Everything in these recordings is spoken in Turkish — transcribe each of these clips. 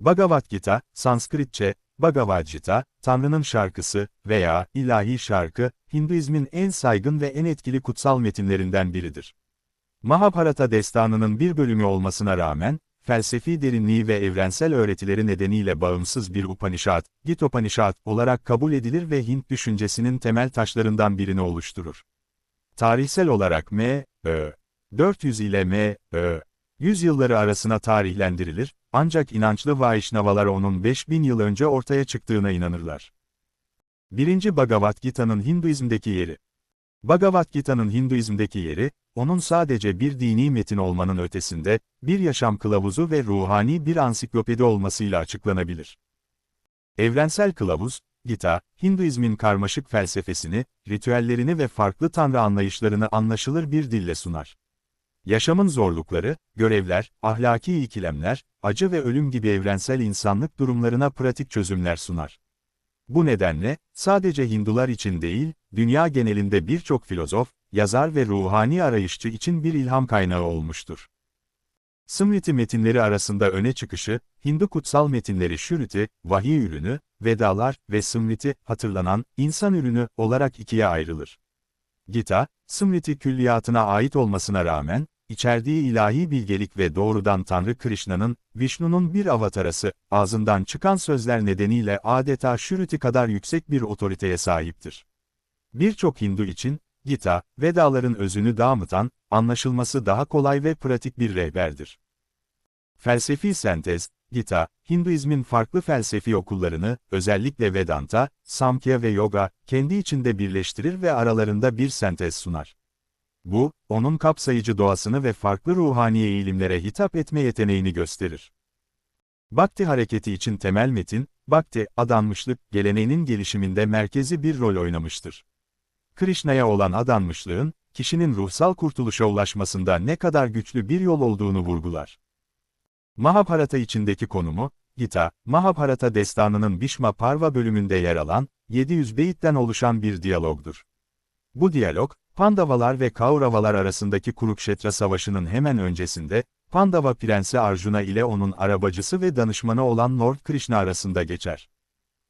Bhagavad Gita, Sanskritçe, Bhagavad Gita, Tanrı'nın şarkısı veya ilahi şarkı, Hinduizmin en saygın ve en etkili kutsal metinlerinden biridir. Mahabharata destanının bir bölümü olmasına rağmen, felsefi derinliği ve evrensel öğretileri nedeniyle bağımsız bir Upanishad, Gitopanishad olarak kabul edilir ve Hint düşüncesinin temel taşlarından birini oluşturur. Tarihsel olarak M, Ö, 400 ile M, Ö, 100 yılları arasına tarihlendirilir, ancak inançlı Vaishnavalar onun 5000 yıl önce ortaya çıktığına inanırlar. 1. Bhagavad Gita'nın Hinduizm'deki yeri Bhagavad Gita'nın Hinduizm'deki yeri, onun sadece bir dini metin olmanın ötesinde, bir yaşam kılavuzu ve ruhani bir ansiklopedi olmasıyla açıklanabilir. Evrensel kılavuz, Gita, Hinduizmin karmaşık felsefesini, ritüellerini ve farklı tanrı anlayışlarını anlaşılır bir dille sunar. Yaşamın zorlukları, görevler, ahlaki ikilemler, acı ve ölüm gibi evrensel insanlık durumlarına pratik çözümler sunar. Bu nedenle, sadece Hindular için değil, dünya genelinde birçok filozof, yazar ve ruhani arayışçı için bir ilham kaynağı olmuştur. Smriti metinleri arasında öne çıkışı, Hindu kutsal metinleri Shruti, vahiy ürünü, Vedalar ve Smriti, hatırlanan, insan ürünü olarak ikiye ayrılır. Gita, Smriti külliyatına ait olmasına rağmen, içerdiği ilahi bilgelik ve doğrudan Tanrı Krishna'nın, Vishnu'nun bir avatarası, ağzından çıkan sözler nedeniyle adeta Shruti kadar yüksek bir otoriteye sahiptir. Birçok Hindu için, Gita, Vedaların özünü damıtan, anlaşılması daha kolay ve pratik bir rehberdir. Felsefi sentez, Gita, Hinduizmin farklı felsefi okullarını, özellikle Vedanta, Samkhya ve Yoga, kendi içinde birleştirir ve aralarında bir sentez sunar. Bu, onun kapsayıcı doğasını ve farklı ruhani eğilimlere hitap etme yeteneğini gösterir. Bhakti hareketi için temel metin, Bhakti, adanmışlık, geleneğinin gelişiminde merkezi bir rol oynamıştır. Krishna'ya olan adanmışlığın, kişinin ruhsal kurtuluşa ulaşmasında ne kadar güçlü bir yol olduğunu vurgular. Mahabharata içindeki konumu, Gita, Mahabharata destanının Bhishma Parva bölümünde yer alan, 700 beyitten oluşan bir diyalogdur. Bu diyalog, Pandavalar ve Kauravalar arasındaki Kurukshetra Savaşı'nın hemen öncesinde, Pandava Prensi Arjuna ile onun arabacısı ve danışmanı olan Lord Krishna arasında geçer.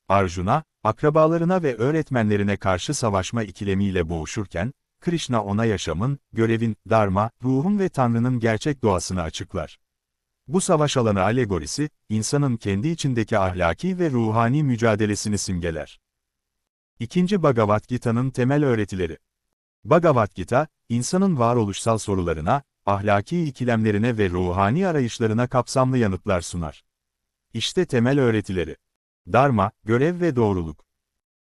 Arjuna, akrabalarına ve öğretmenlerine karşı savaşma ikilemiyle boğuşurken, Krishna ona yaşamın, görevin, dharma, ruhun ve Tanrı'nın gerçek doğasını açıklar. Bu savaş alanı alegorisi, insanın kendi içindeki ahlaki ve ruhani mücadelesini simgeler. İkinci Bhagavad Gita'nın temel öğretileri Bhagavad Gita, insanın varoluşsal sorularına, ahlaki ikilemlerine ve ruhani arayışlarına kapsamlı yanıtlar sunar. İşte temel öğretileri. Dharma, görev ve doğruluk.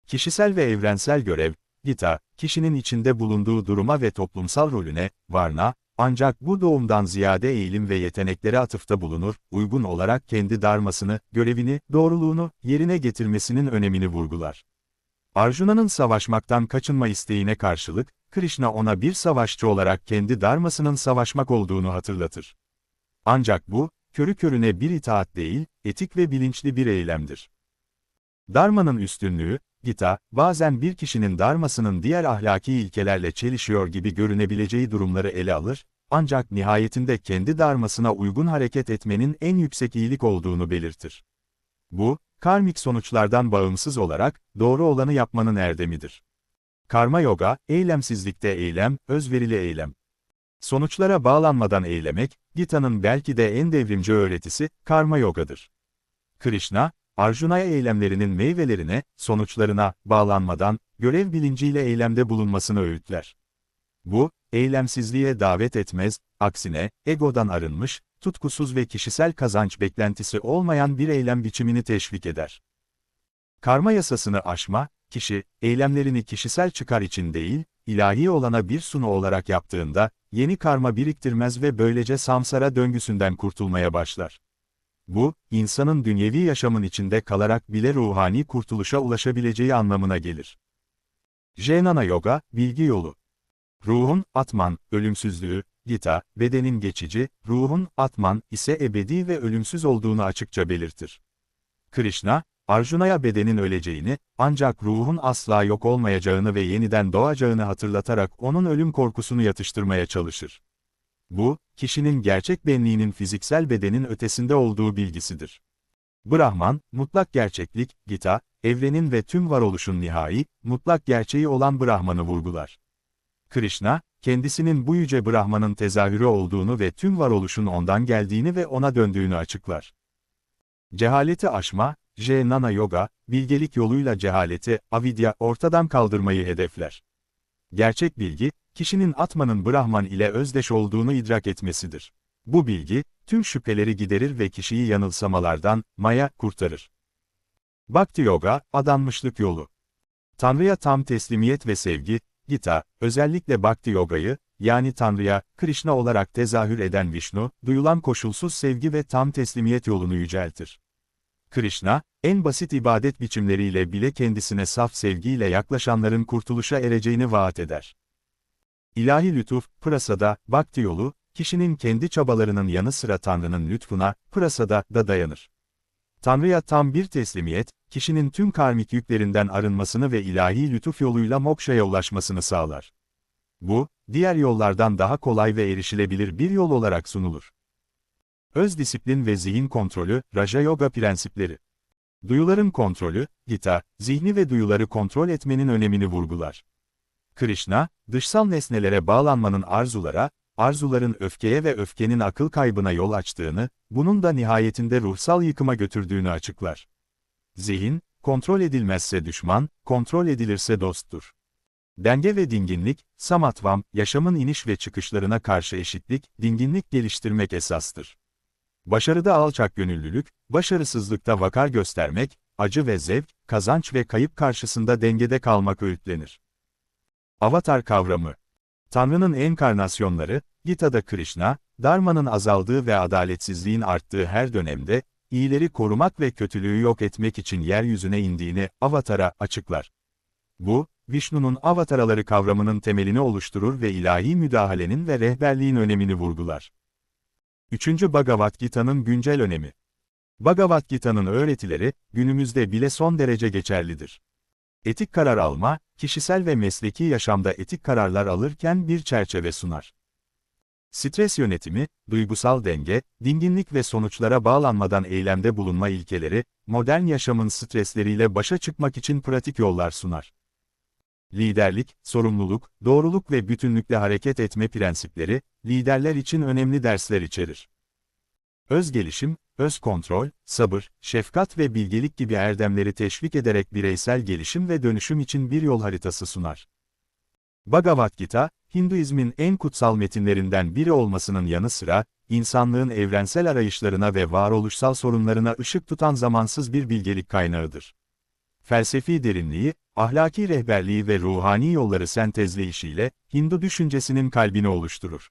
Kişisel ve evrensel görev, Gita, kişinin içinde bulunduğu duruma ve toplumsal rolüne, varna, ancak bu doğumdan ziyade eğilim ve yeteneklere atıfta bulunur, uygun olarak kendi darmasını, görevini, doğruluğunu, yerine getirmesinin önemini vurgular. Arjuna'nın savaşmaktan kaçınma isteğine karşılık, Krishna ona bir savaşçı olarak kendi darmasının savaşmak olduğunu hatırlatır. Ancak bu, körü körüne bir itaat değil, etik ve bilinçli bir eylemdir. Darmanın üstünlüğü, Gita, bazen bir kişinin darmasının diğer ahlaki ilkelerle çelişiyor gibi görünebileceği durumları ele alır, ancak nihayetinde kendi darmasına uygun hareket etmenin en yüksek iyilik olduğunu belirtir. Bu, karmik sonuçlardan bağımsız olarak, doğru olanı yapmanın erdemidir. Karma yoga, eylemsizlikte eylem, özverili eylem. Sonuçlara bağlanmadan eylemek, Gita'nın belki de en devrimci öğretisi, karma yogadır. Krishna, Arjuna'ya eylemlerinin meyvelerine, sonuçlarına, bağlanmadan, görev bilinciyle eylemde bulunmasını öğütler. Bu, eylemsizliğe davet etmez, aksine, egodan arınmış, tutkusuz ve kişisel kazanç beklentisi olmayan bir eylem biçimini teşvik eder. Karma yasasını aşma, kişi, eylemlerini kişisel çıkar için değil, ilahi olana bir sunu olarak yaptığında, yeni karma biriktirmez ve böylece samsara döngüsünden kurtulmaya başlar. Bu, insanın dünyevi yaşamın içinde kalarak bile ruhani kurtuluşa ulaşabileceği anlamına gelir. Jnana Yoga, bilgi yolu. Ruhun, Atman, ölümsüzlüğü, Gita, bedenin geçici, ruhun, Atman, ise ebedi ve ölümsüz olduğunu açıkça belirtir. Krishna, Arjuna'ya bedenin öleceğini, ancak ruhun asla yok olmayacağını ve yeniden doğacağını hatırlatarak onun ölüm korkusunu yatıştırmaya çalışır. Bu, kişinin gerçek benliğinin fiziksel bedenin ötesinde olduğu bilgisidir. Brahman, mutlak gerçeklik, Gita, evrenin ve tüm varoluşun nihai, mutlak gerçeği olan Brahman'ı vurgular. Krishna, kendisinin bu yüce Brahman'ın tezahürü olduğunu ve tüm varoluşun ondan geldiğini ve ona döndüğünü açıklar. Cehaleti aşma, Jnana Yoga, bilgelik yoluyla cehaleti, avidya, ortadan kaldırmayı hedefler. Gerçek bilgi, kişinin Atman'ın Brahman ile özdeş olduğunu idrak etmesidir. Bu bilgi, tüm şüpheleri giderir ve kişiyi yanılsamalardan, maya, kurtarır. Bhakti Yoga, adanmışlık yolu. Tanrı'ya tam teslimiyet ve sevgi, Gita, özellikle Bhakti Yoga'yı, yani Tanrı'ya, Krishna olarak tezahür eden Vishnu, duyulan koşulsuz sevgi ve tam teslimiyet yolunu yüceltir. Krishna, en basit ibadet biçimleriyle bile kendisine saf sevgiyle yaklaşanların kurtuluşa ereceğini vaat eder. İlahi lütuf, Prasada, Bhakti yolu, kişinin kendi çabalarının yanı sıra Tanrı'nın lütfuna, Prasada da dayanır. Tanrı'ya tam bir teslimiyet, kişinin tüm karmik yüklerinden arınmasını ve ilahi lütuf yoluyla mokşaya ulaşmasını sağlar. Bu, diğer yollardan daha kolay ve erişilebilir bir yol olarak sunulur. Öz disiplin ve zihin kontrolü, Raja Yoga prensipleri. Duyuların kontrolü, Gita, zihni ve duyuları kontrol etmenin önemini vurgular. Krishna, dışsal nesnelere bağlanmanın arzulara, arzuların öfkeye ve öfkenin akıl kaybına yol açtığını, bunun da nihayetinde ruhsal yıkıma götürdüğünü açıklar. Zihin, kontrol edilmezse düşman, kontrol edilirse dosttur. Denge ve dinginlik, samatvam, yaşamın iniş ve çıkışlarına karşı eşitlik, dinginlik geliştirmek esastır. Başarıda alçak gönüllülük, başarısızlıkta vakar göstermek, acı ve zevk, kazanç ve kayıp karşısında dengede kalmak öğütlenir. Avatar kavramı Tanrı'nın enkarnasyonları, Gita'da Krishna, Dharma'nın azaldığı ve adaletsizliğin arttığı her dönemde, iyileri korumak ve kötülüğü yok etmek için yeryüzüne indiğini, Avatar'a açıklar. Bu, Vishnu'nun avataraları kavramının temelini oluşturur ve ilahi müdahalenin ve rehberliğin önemini vurgular. 3. Bhagavad Gita'nın güncel önemi Bhagavad Gita'nın öğretileri, günümüzde bile son derece geçerlidir. Etik karar alma, kişisel ve mesleki yaşamda etik kararlar alırken bir çerçeve sunar. Stres yönetimi, duygusal denge, dinginlik ve sonuçlara bağlanmadan eylemde bulunma ilkeleri, modern yaşamın stresleriyle başa çıkmak için pratik yollar sunar. Liderlik, sorumluluk, doğruluk ve bütünlükle hareket etme prensipleri, liderler için önemli dersler içerir. Öz gelişim, öz kontrol, sabır, şefkat ve bilgelik gibi erdemleri teşvik ederek bireysel gelişim ve dönüşüm için bir yol haritası sunar. Bhagavad Gita, Hinduizmin en kutsal metinlerinden biri olmasının yanı sıra, insanlığın evrensel arayışlarına ve varoluşsal sorunlarına ışık tutan zamansız bir bilgelik kaynağıdır. Felsefi derinliği, ahlaki rehberliği ve ruhani yolları sentezleyişiyle, Hindu düşüncesinin kalbini oluşturur.